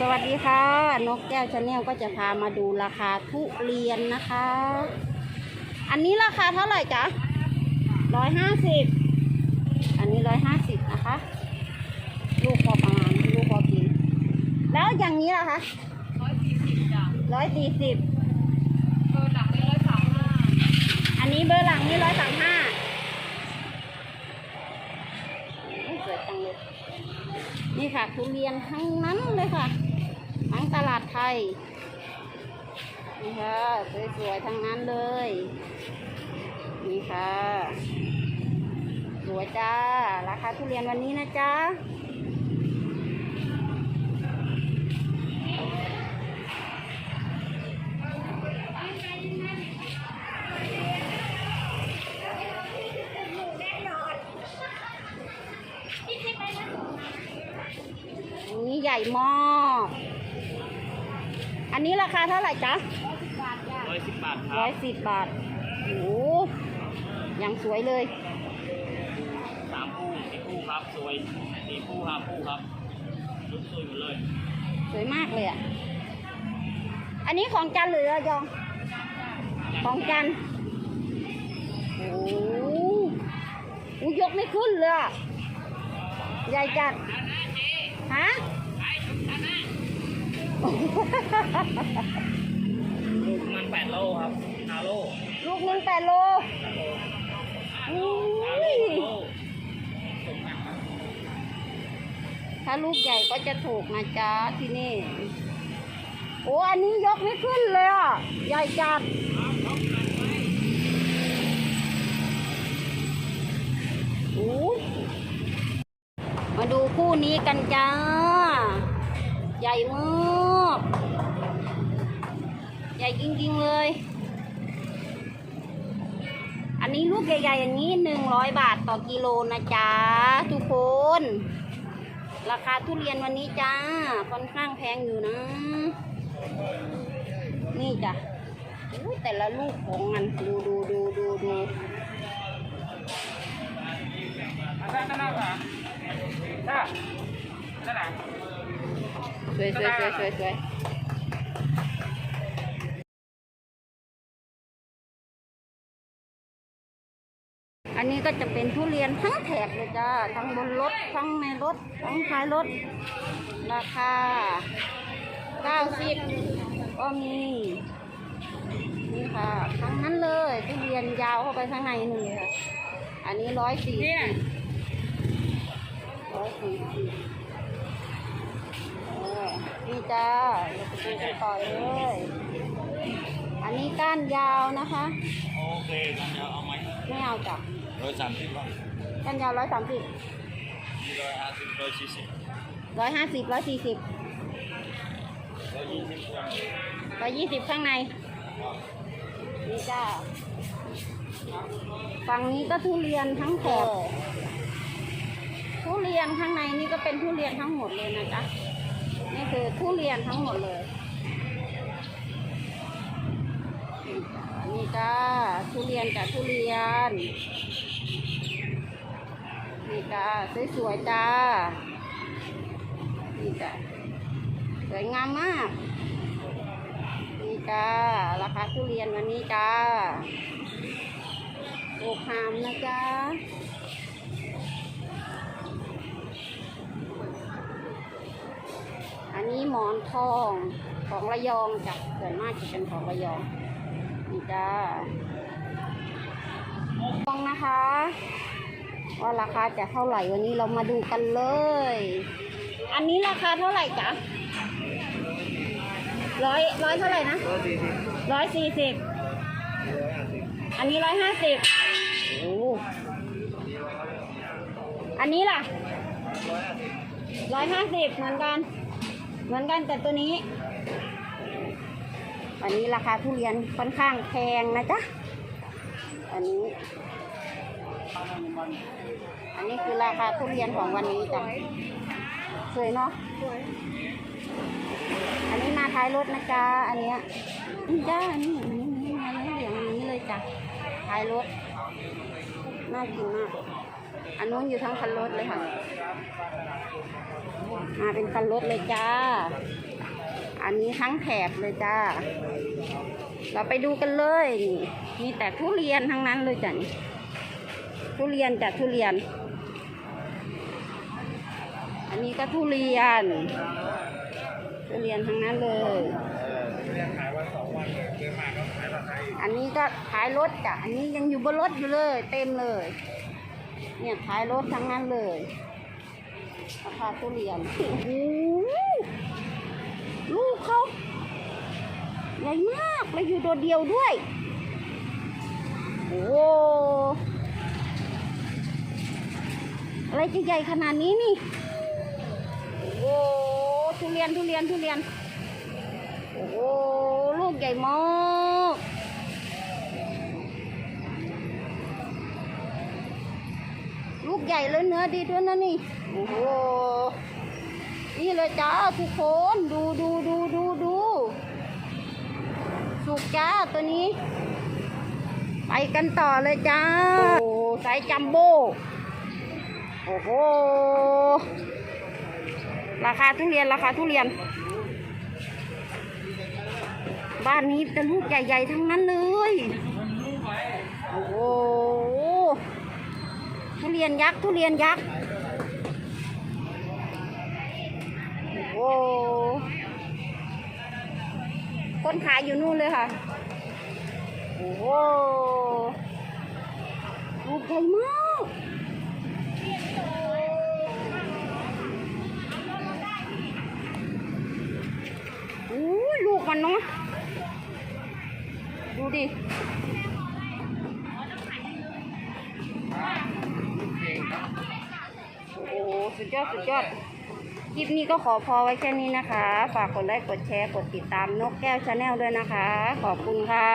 สวัสดีค่ะ นกแก้วชาแนลก็จะพามาดูราคาทุเรียนนะคะ อันนี้ราคาเท่าไหร่จ๊ะร้อยห้าสิบอันนี้ร้อยห้าสิบนะคะ ลูกพอประมาณลูกพอกิน แล้วอย่างนี้ล่ะคะร้อยสี่สิบจ้ะร้อยสี่สิบเบอร์หลังนี้ร้อยสามห้าอันนี้เบอร์หลังนี่ร้อยสามห้า สวยจังเลย นี่ค่ะทุเรียนทั้งนั้นเลยค่ะ ทั้งตลาดไทย นี่ค่ะสวยๆทั้งนั้นเลย นี่ค่ะ สวยจ้า ราคาทุเรียนวันนี้นะจ๊ะ ใหญ่มาก อันนี้ราคาเท่าไหร่จ๊ะร้อยสิบบาทคร้รัอบยสิบบาทโอ้โหยังสวยเลยสามคู่สี่คู่ครับสวยสี่คู่ห้าคู่ครับรุดสวยหมดเลย สวยมากเลยอะ อันนี้ของจันทร์หรือระยอง ของจันทร์โอ้โหอุ๊ยยกไม่ขึ้นเลยอะใหญ่จัด ฮะ ลูกมันแปดโลครับห้าโลลูกหนึ่งแปดโลอุ้ยโลถ้าลูกใหญ่ก็จะถูกนะจ๊ะที่นี่ โอ้อันนี้ยกไม่ขึ้นเลยอะ ใหญ่จัด โอ้ยมาดูคู่นี้กันจ้า ใหญ่มากให ญ่จริงๆเลย อันนี้ลูกใหญ่ๆอย่างนี้หนึ่งร้อยบาทต่อกิโลนะจ๊ะทุกคน ราคาทุเรียนวันนี้จ้าค่อนข้างแพงอยู่นะ นี่จ้ะอุ้ยแต่ละลูกของมันดูดูดูดูดูนั่นนั่นนั่นค่ะนั่นนั่นสวยสวยสวยสวย เป็นทุเรียนทั้งแถบเลยจ้า ทั้งบนรถ ทั้งในรถ ทั้งท้ายรถ ราคา 90 ก็มี นี่ค่ะ ทั้งนั้นเลยทุเรียนยาวเข้าไปข้างในนู่นเลยค่ะ อันนี้ร้อยสี่สิบร้อยสี่สิบเออนี่จ้าเราไปดูกันต่อเลย อันนี้ก้านยาวนะคะ โอเคงั้นเดี๋ยวเอาไหมไม่เอาจ้ะร้อยสามสิบบ้างก้านยาวร้อยสามสิบร้อยห้าสิบร้อยสี่สิบร้อยห้าสิบร้อยสี่สิบร้อยยี่สิบครับร้อยยี่สิบข้างในนี่จ้าฝั่งนี้ก็ทุเรียนทั้งแถบทุเรียนข้างในนี่ก็เป็นทุเรียนทั้งหมดเลยนะจ๊ะนี่คือทุเรียนทั้งหมดเลย นี่จ้า ทุเรียนกับทุเรียน นี่จ้าสวยๆจ้า นี่จ้าสวยงามมาก นี่จ้าราคาทุเรียนวันนี้จ้าโอกหามนะจ้าอันนี้หมอนทองของระยองจ้ะส่วนมากจะเป็นของระยอง นี่จ้า ฟองนะคะ ว่าราคาจะเท่าไหร่วันนี้เรามาดูกันเลย อันนี้ราคาเท่าไหร่จ๊ะร้อยร้อยเท่าไหร่นะร้อยสี่สิบร้อยห้าสิบอันนี้ร้อยห้าสิบโอ้อันนี้ล่ะร้อยห้าสิบร้อยห้าสิบเหมือนกัน เหมือนกันแต่ตัวนี้ อันนี้ราคาทุเรียนค่อนข้างแพงนะจ๊ะ อันนี้ อันนี้คือราคาทุเรียนของวันนี้จ้ะสวยเนาะอันนี้มาท้ายรถนะจ๊ะอันเนี้ยจ้าอันนี้อันนี้มาแล้วอย่างนี้เลยจ้ะท้ายรถน่ากินมากอันนู้นอยู่ทั้งคันรถเลยค่ะ มาเป็นคันรถเลยจ้า อันนี้ทั้งแถบเลยจ้า เราไปดูกันเลยนี่มีแต่ทุเรียนทั้งนั้นเลยจ้ะนี่ทุเรียนจ้ะทุเรียน อันนี้ก็ทุเรียน ทุเรียนทั้งนั้นเลย อันนี้ก็ท้ายรถจ้ะ อันนี้ยังอยู่บนรถอยู่เลย เต็มเลย เนี่ยท้ายรถทั้งนั้นเลยราคาทุเรียนโอ้โหลูกเขา ใหญ่มากแล้วอยู่ตัวเดียวด้วย โอ้โหอะไรจะใหญ่ขนาดนี้นี่ โอ้โหทุเรียนทุเรียนทุเรียน โอ้โหลูกใหญ่มากลูกใหญ่เลยเนื้อดีด้วยนะนี่ โอ้โหนี่เลยจ้าทุกคน ดูดูดูดูดู สุกจ้าตัวนี้ ไปกันต่อเลยจ้า โอ้ไซส์จัมโบ้ โอ้โห ราคาทุเรียนราคาทุเรียน บ้านนี้แต่ลูกใหญ่ๆทั้งนั้นเลย โอ้โห ทุเรียนยักษ์ทุเรียนยักษ์ โอ้ โหคนขายอยู่นู่นเลยค่ะ โอ้โหลูกใหญ่มากอู้ลูกมันเนาะ ดูดิโอ้สุดยอด สุดยอด คลิปนี้ก็ขอพอไว้แค่นี้นะคะ ฝากกดไลค์กดแชร์กดติดตามนกแก้วชาแนลด้วยนะคะ ขอบคุณค่ะ